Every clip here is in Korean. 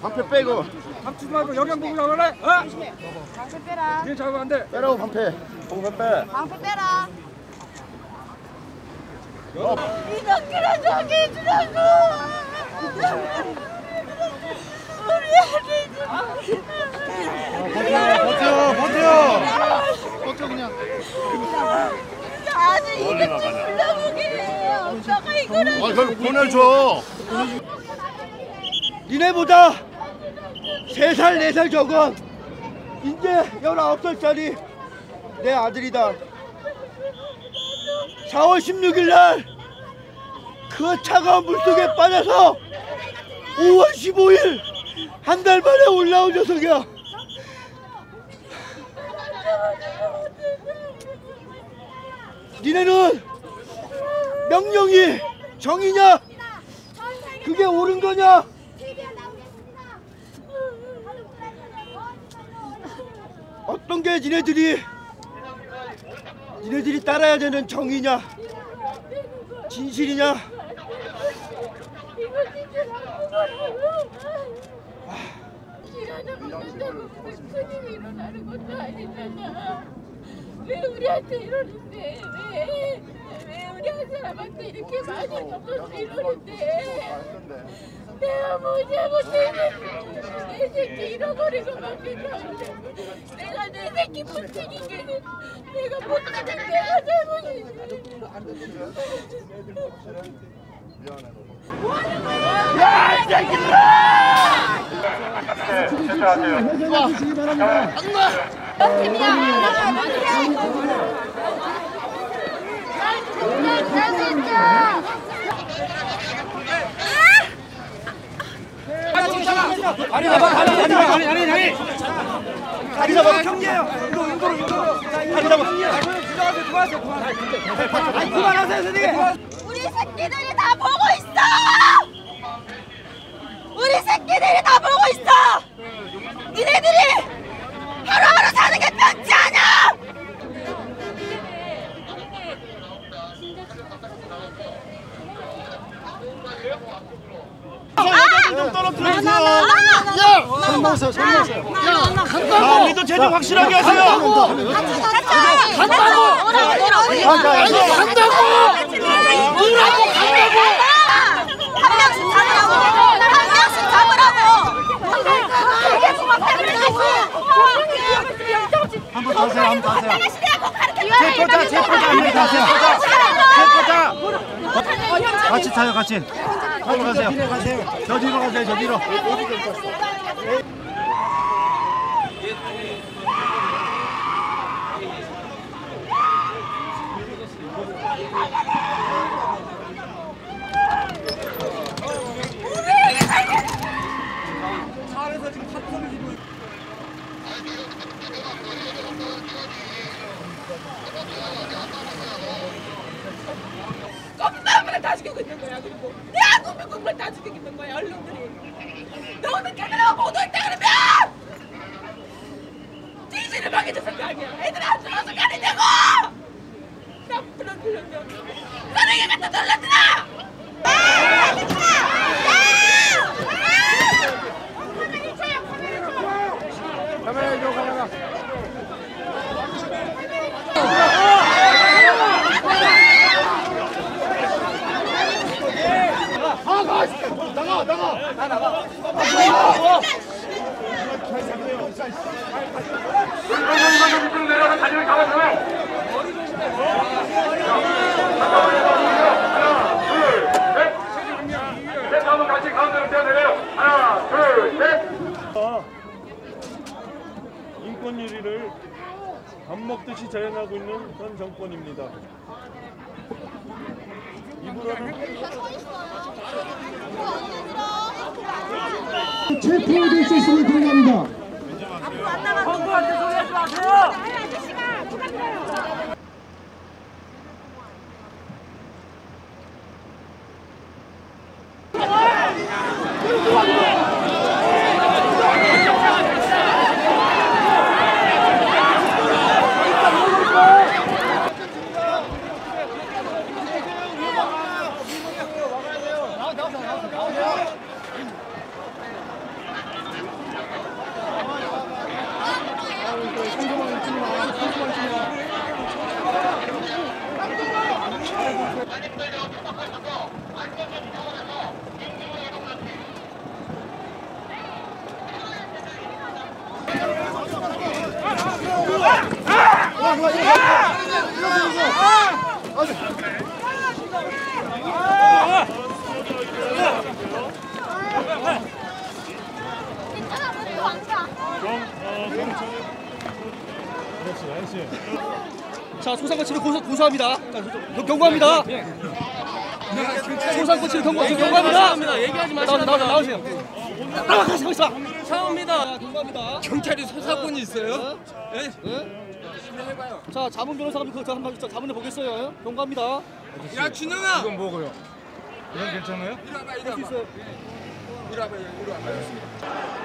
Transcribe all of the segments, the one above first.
방패 빼고 감추지 말고 영양 보고 나가래. 어? 방패 빼라. 뒤에 잡으면 안 돼. 빼라고 방패 방패 빼 방패 빼라. 이덕기랑 저기 해주라고. 우리 아들 버텨 버텨 버텨 그냥 아들 이거 좀 불러보게. 엄마가 이거를. 아 그걸 보내줘 니네보다 3살, 4살 적은 이제 19살짜리 내 아들이다. 4월 16일 날 그 차가운 물속에 빠져서 5월 15일 한 달 만에 올라온 녀석이야. 니네는 명령이 정이냐? 그게 옳은 거냐? 어떤 게 니네들이 니네들이 따라야 되는 정의냐 진실이냐 무슨 큰 일이 일어나는 것도 아니잖아. 왜 우리한테 이러는데? 왜? 왜 우리 한 사람한테 이렇게 많이 겪어서 이러는데? 내가 뭐 잘못했는데 내 새끼 잃어버리고 맡겼다. 내가 내 새끼 붙이는 게 내가 못하는 내가 잘못이지. 아 니 잡아. 아니 아니 아니 아니 아니. 다리 잡아 경계해요 인도로 인도로 인도로 다리 잡아 그만하세요. 그만하세요. 그만하세요. 아니 그만하세요 선생님 우리 새끼들이 다 보고 있어! 우리 새끼들이 다 보고 있어! 니네들이 하루하루 사는 게 편치 않아! 좀 떨어뜨려주세요 야! 손 넣으세요 손 넣으세요 야 우리도 제재 확실하게 하세요 간다고! 아니 간다고 뭐라고 간다고! 한번 더 하세요 한번 더 하세요 제포자 제포자 한번 더 하세요 제포자 같이 타요 같이 타고 가세요. 저 뒤로 가세요. 저 뒤로 겁나무를 다 죽이고 있는 거야 그리고 내 국민국민을 다 죽이고 있는 거야 언론들이 너는 걔네랑 보도했다 그러면 뒤지를 막해줬을 거 아니야 애들 안 들어서 가리냐고 나쁜 들렸냐 사랑이 갖다 달랐더라 카메라 이쪽 카메라. 인권 유리를 밥 먹듯이 자행하고 있는 현 정권입니다. 체포될 수 있음을 권고합니다. 정부한테 소리하지 마세요. 자, 소상거치를 고소, 고소합니다. 자, 경- 경고합니다. 소상거치를 경고, 경고합니다. 얘기하지 마시고 나오세요, 나오세요. 나와 가시고 있어. 차옵니다. 경고합니다. 경찰이 소사건이 있어요? 네? 자, 자문 변호사가 그거 한번 저 자문해 보겠어요. 경고합니다. 야 준영아! 이건 뭐고요? 이건 괜찮아요? 이리 와봐 이리 와봐 있어요. 이리 와봐 이리 와봐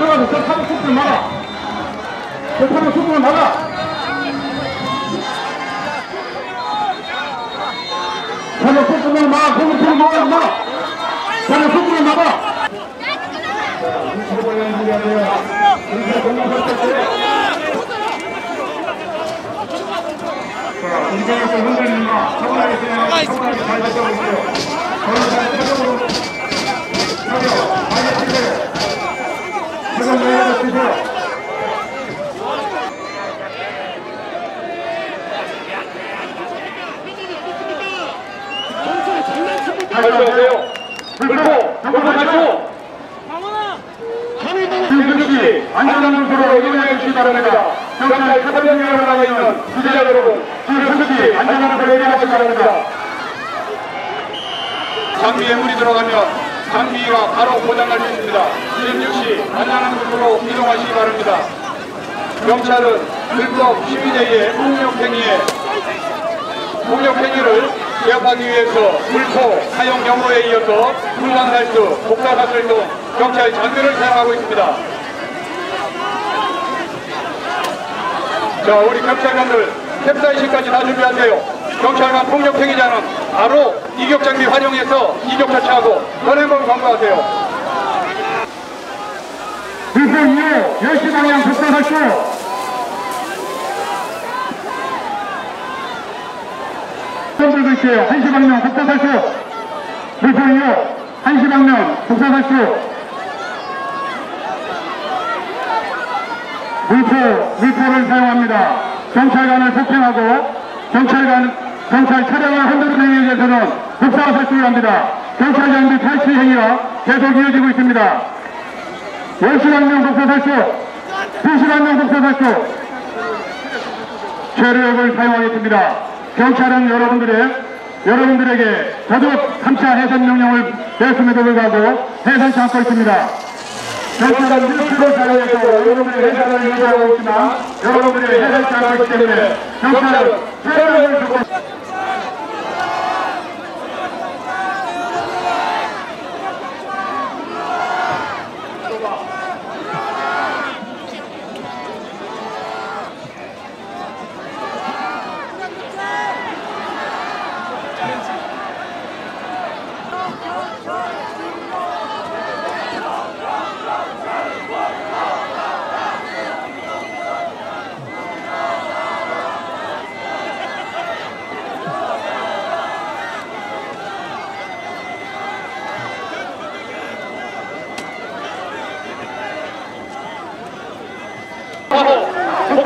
들어가 들어가서 저 사회 신고는 막아. 저 사회 신고는 막아. 사회 신고는 막아. 거기 신고는 막아 막아. 25번 준비하세요 인사 공무원 자, 인정에서 흔들림과 서울에 대한 서울에 잘 지켜보세요. 서울 잘 최적으로 차려, 많이 치세요. 최선 내에서 치세요. 하세요. 불고, 경고하시오. 김수씨, 안전운수로 이용해 주시기 바랍니다. 경찰 사병력으로 나가 기자 여러분, 김수씨, 안전운수로 이용하시기 바랍니다. 장비 예물이 들어가면 장비가 바로 고장날 수 있습니다. 이점 역시 안전한 곳으로 이동하시기 바랍니다. 경찰은 불법 시민에게 폭력행위에 폭력행위를 제압하기 위해서 불포, 사용 경로에 이어서 불만날수, 독사사슬 등 경찰 장비를 사용하고 있습니다. 자, 우리 경찰관들 캡사이신까지 다 준비하세요. 경찰관 폭력행위자는 바로 이격장비 활용해서 이격 처치하고 현행범 검거하세요. 불포 이후 10시 방향 독사사슬 손 들고 있어요. 1시 방면 독사사슬 불포 이후 1시 방면 독사사슬 물포, 물포를 사용합니다. 경찰관을 폭행하고 경찰관, 경찰 차량을 흔드는 행위에 대해서는 국사가 설치를 합니다. 경찰 장비 탈취 행위가 계속 이어지고 있습니다. 10시간 명 독사 설치, 2시간 명 독사 설치, 체류액을 사용하겠습니다. 경찰은 여러분들의 여러분들에게 거듭 3차 해산 명령을 내렸음에도 불구하고 해산치 않고 있습니다. 경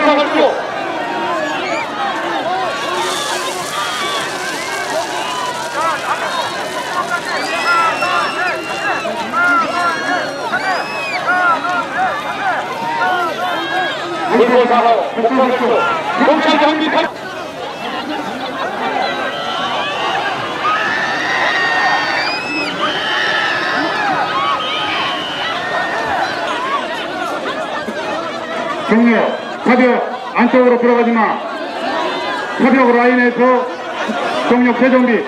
복사할수 물고 사하고 복사할수 경찰 장비 사벽 안쪽으로 들어가지 마. 사벽 라인에서 경력 재정비